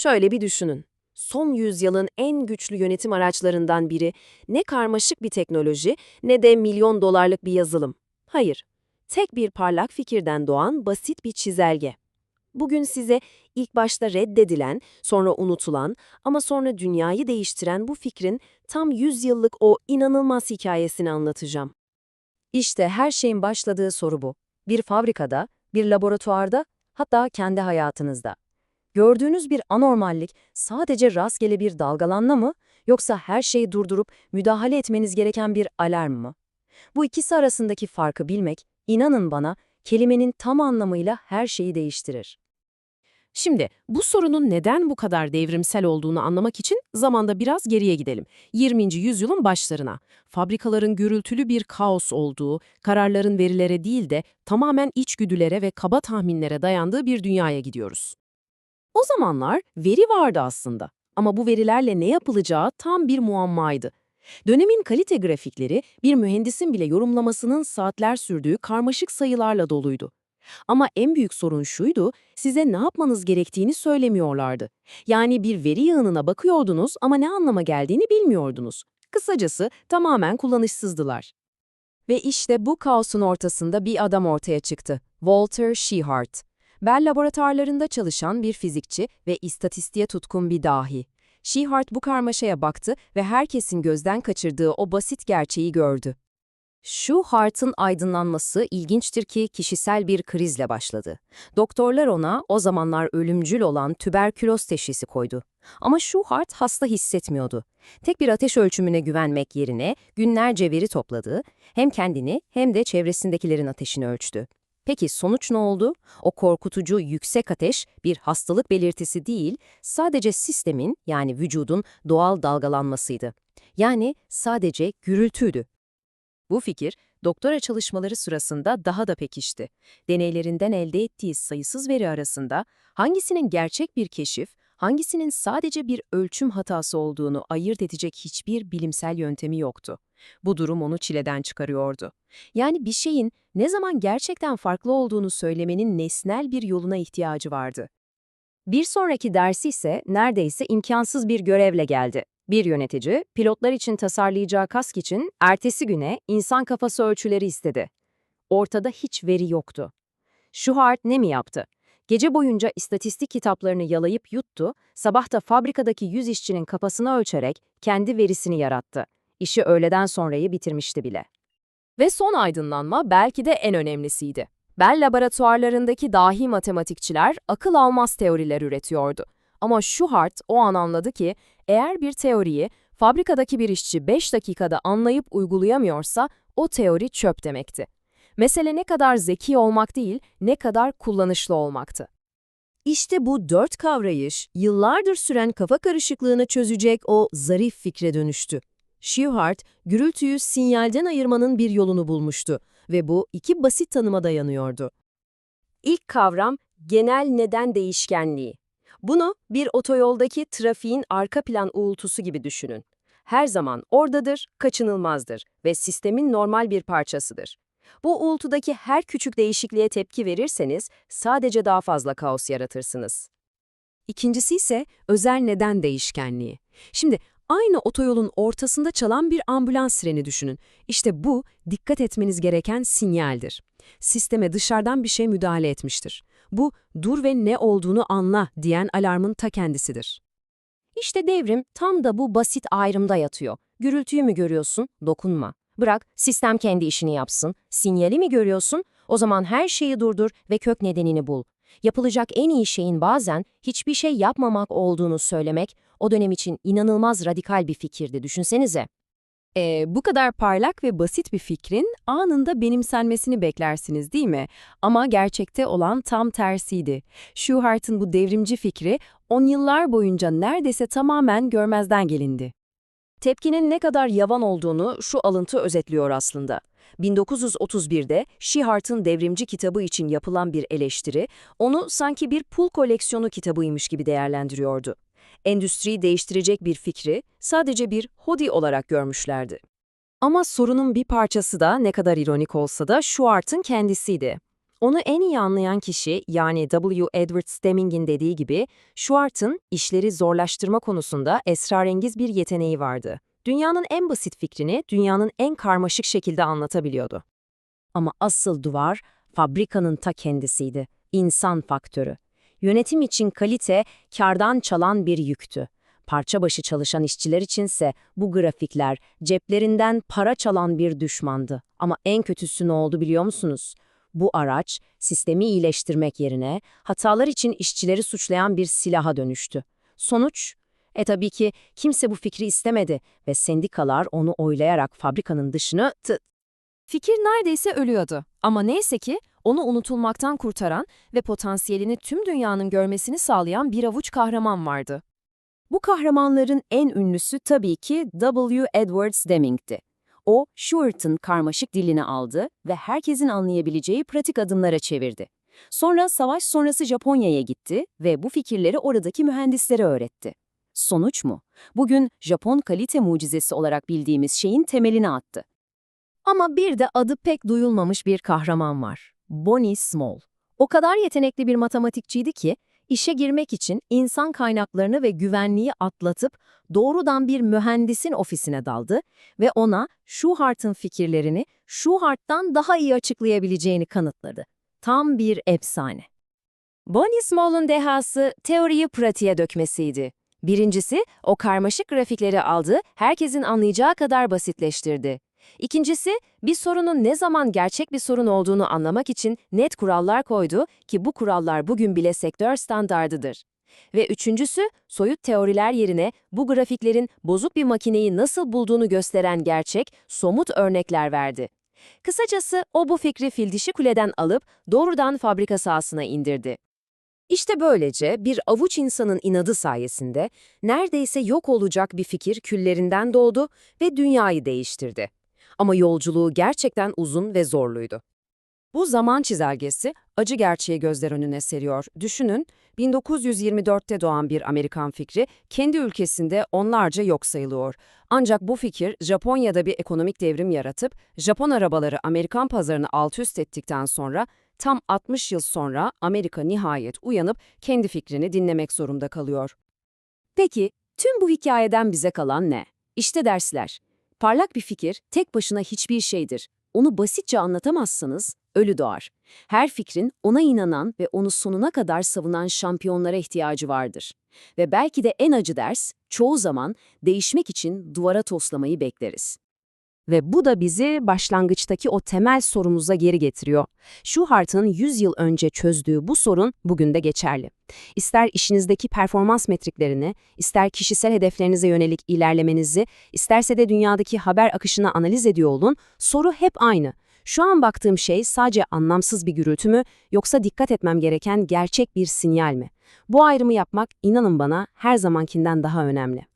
Şöyle bir düşünün. Son yüzyılın en güçlü yönetim araçlarından biri ne karmaşık bir teknoloji ne de milyon dolarlık bir yazılım. Hayır, tek bir parlak fikirden doğan basit bir çizelge. Bugün size ilk başta reddedilen, sonra unutulan ama sonra dünyayı değiştiren bu fikrin tam 100 yıllık o inanılmaz hikayesini anlatacağım. İşte her şeyin başladığı soru bu. Bir fabrikada, bir laboratuvarda, hatta kendi hayatınızda. Gördüğünüz bir anormallik sadece rastgele bir dalgalanma mı yoksa her şeyi durdurup müdahale etmeniz gereken bir alarm mı? Bu ikisi arasındaki farkı bilmek, inanın bana, kelimenin tam anlamıyla her şeyi değiştirir. Şimdi bu sorunun neden bu kadar devrimsel olduğunu anlamak için zamanda biraz geriye gidelim. 20. yüzyılın başlarına. Fabrikaların gürültülü bir kaos olduğu, kararların verilere değil de tamamen içgüdülere ve kaba tahminlere dayandığı bir dünyaya gidiyoruz. O zamanlar veri vardı aslında ama bu verilerle ne yapılacağı tam bir muammaydı. Dönemin kalite grafikleri bir mühendisin bile yorumlamasının saatler sürdüğü karmaşık sayılarla doluydu. Ama en büyük sorun şuydu, size ne yapmanız gerektiğini söylemiyorlardı. Yani bir veri yığınına bakıyordunuz ama ne anlama geldiğini bilmiyordunuz. Kısacası tamamen kullanışsızdılar. Ve işte bu kaosun ortasında bir adam ortaya çıktı. Walter Shehart. Bell laboratuvarlarında çalışan bir fizikçi ve istatistiğe tutkun bir dahi. Shehart bu karmaşaya baktı ve herkesin gözden kaçırdığı o basit gerçeği gördü. Şu Hart'ın aydınlanması ilginçtir ki kişisel bir krizle başladı. Doktorlar ona o zamanlar ölümcül olan tüberküloz teşhisi koydu. Ama şu Hart hasta hissetmiyordu. Tek bir ateş ölçümüne güvenmek yerine günlerce veri topladı, hem kendini hem de çevresindekilerin ateşini ölçtü. Peki sonuç ne oldu? O korkutucu yüksek ateş bir hastalık belirtisi değil, sadece sistemin yani vücudun doğal dalgalanmasıydı. Yani sadece gürültüydü. Bu fikir, doktora çalışmaları sırasında daha da pekişti. Deneylerinden elde ettiği sayısız veri arasında hangisinin gerçek bir keşif, hangisinin sadece bir ölçüm hatası olduğunu ayırt edecek hiçbir bilimsel yöntemi yoktu. Bu durum onu çileden çıkarıyordu. Yani bir şeyin ne zaman gerçekten farklı olduğunu söylemenin nesnel bir yoluna ihtiyacı vardı. Bir sonraki dersi ise neredeyse imkansız bir görevle geldi. Bir yönetici, pilotlar için tasarlayacağı kask için ertesi güne insan kafası ölçüleri istedi. Ortada hiç veri yoktu. Schuhart ne mi yaptı? Gece boyunca istatistik kitaplarını yalayıp yuttu, sabah da fabrikadaki 100 işçinin kafasını ölçerek kendi verisini yarattı. İşi öğleden sonrayı bitirmişti bile. Ve son aydınlanma belki de en önemlisiydi. Bell laboratuvarlarındaki dahi matematikçiler akıl almaz teoriler üretiyordu. Ama Schuhart o an anladı ki eğer bir teoriyi fabrikadaki bir işçi 5 dakikada anlayıp uygulayamıyorsa o teori çöp demekti. Mesele ne kadar zeki olmak değil, ne kadar kullanışlı olmaktı. İşte bu dört kavrayış, yıllardır süren kafa karışıklığını çözecek o zarif fikre dönüştü. Schuhart, gürültüyü sinyalden ayırmanın bir yolunu bulmuştu ve bu iki basit tanıma dayanıyordu. İlk kavram, genel neden değişkenliği. Bunu bir otoyoldaki trafiğin arka plan uğultusu gibi düşünün. Her zaman oradadır, kaçınılmazdır ve sistemin normal bir parçasıdır. Bu uğultudaki her küçük değişikliğe tepki verirseniz sadece daha fazla kaos yaratırsınız. İkincisi ise özel neden değişkenliği. Şimdi aynı otoyolun ortasında çalan bir ambulans sireni düşünün. İşte bu dikkat etmeniz gereken sinyaldir. Sisteme dışarıdan bir şey müdahale etmiştir. Bu, dur ve ne olduğunu anla diyen alarmın ta kendisidir. İşte devrim tam da bu basit ayrımda yatıyor. Gürültüyü mü görüyorsun? Dokunma. Bırak, sistem kendi işini yapsın. Sinyali mi görüyorsun? O zaman her şeyi durdur ve kök nedenini bul. Yapılacak en iyi şeyin bazen hiçbir şey yapmamak olduğunu söylemek, o dönem için inanılmaz radikal bir fikirdi, düşünsenize. E, bu kadar parlak ve basit bir fikrin anında benimsenmesini beklersiniz değil mi? Ama gerçekte olan tam tersiydi. Schuhart'ın bu devrimci fikri on yıllar boyunca neredeyse tamamen görmezden gelindi. Tepkinin ne kadar yavan olduğunu şu alıntı özetliyor aslında. 1931'de Schuhart'ın devrimci kitabı için yapılan bir eleştiri, onu sanki bir pul koleksiyonu kitabıymış gibi değerlendiriyordu endüstriyi değiştirecek bir fikri sadece bir hodi olarak görmüşlerdi. Ama sorunun bir parçası da ne kadar ironik olsa da Schwartz'ın kendisiydi. Onu en iyi anlayan kişi yani W. Edward Deming'in dediği gibi Schwartz'ın işleri zorlaştırma konusunda esrarengiz bir yeteneği vardı. Dünyanın en basit fikrini dünyanın en karmaşık şekilde anlatabiliyordu. Ama asıl duvar fabrikanın ta kendisiydi. İnsan faktörü. Yönetim için kalite, kardan çalan bir yüktü. Parça başı çalışan işçiler içinse bu grafikler ceplerinden para çalan bir düşmandı. Ama en kötüsü ne oldu biliyor musunuz? Bu araç sistemi iyileştirmek yerine hatalar için işçileri suçlayan bir silaha dönüştü. Sonuç? E tabii ki kimse bu fikri istemedi ve sendikalar onu oylayarak fabrikanın dışını tı Fikir neredeyse ölüyordu ama neyse ki onu unutulmaktan kurtaran ve potansiyelini tüm dünyanın görmesini sağlayan bir avuç kahraman vardı. Bu kahramanların en ünlüsü tabii ki W. Edwards Deming'ti. O, Schwartz'ın karmaşık dilini aldı ve herkesin anlayabileceği pratik adımlara çevirdi. Sonra savaş sonrası Japonya'ya gitti ve bu fikirleri oradaki mühendislere öğretti. Sonuç mu? Bugün Japon kalite mucizesi olarak bildiğimiz şeyin temelini attı. Ama bir de adı pek duyulmamış bir kahraman var. Bonnie Small. O kadar yetenekli bir matematikçiydi ki, işe girmek için insan kaynaklarını ve güvenliği atlatıp doğrudan bir mühendisin ofisine daldı ve ona Schuhart'ın fikirlerini Schuhart'tan daha iyi açıklayabileceğini kanıtladı. Tam bir efsane. Bonnie Small'un dehası teoriyi pratiğe dökmesiydi. Birincisi, o karmaşık grafikleri aldı, herkesin anlayacağı kadar basitleştirdi. İkincisi, bir sorunun ne zaman gerçek bir sorun olduğunu anlamak için net kurallar koydu ki bu kurallar bugün bile sektör standardıdır. Ve üçüncüsü, soyut teoriler yerine bu grafiklerin bozuk bir makineyi nasıl bulduğunu gösteren gerçek, somut örnekler verdi. Kısacası o bu fikri Fildişi Kule'den alıp doğrudan fabrika sahasına indirdi. İşte böylece bir avuç insanın inadı sayesinde neredeyse yok olacak bir fikir küllerinden doğdu ve dünyayı değiştirdi. Ama yolculuğu gerçekten uzun ve zorluydu. Bu zaman çizelgesi acı gerçeği gözler önüne seriyor. Düşünün, 1924'te doğan bir Amerikan fikri kendi ülkesinde onlarca yok sayılıyor. Ancak bu fikir Japonya'da bir ekonomik devrim yaratıp Japon arabaları Amerikan pazarını alt üst ettikten sonra tam 60 yıl sonra Amerika nihayet uyanıp kendi fikrini dinlemek zorunda kalıyor. Peki tüm bu hikayeden bize kalan ne? İşte dersler. Parlak bir fikir tek başına hiçbir şeydir. Onu basitçe anlatamazsanız ölü doğar. Her fikrin ona inanan ve onu sonuna kadar savunan şampiyonlara ihtiyacı vardır. Ve belki de en acı ders, çoğu zaman değişmek için duvara toslamayı bekleriz. Ve bu da bizi başlangıçtaki o temel sorumuza geri getiriyor. Schuhart'ın 100 yıl önce çözdüğü bu sorun bugün de geçerli. İster işinizdeki performans metriklerini, ister kişisel hedeflerinize yönelik ilerlemenizi, isterse de dünyadaki haber akışını analiz ediyor olun, soru hep aynı. Şu an baktığım şey sadece anlamsız bir gürültü mü, yoksa dikkat etmem gereken gerçek bir sinyal mi? Bu ayrımı yapmak, inanın bana, her zamankinden daha önemli.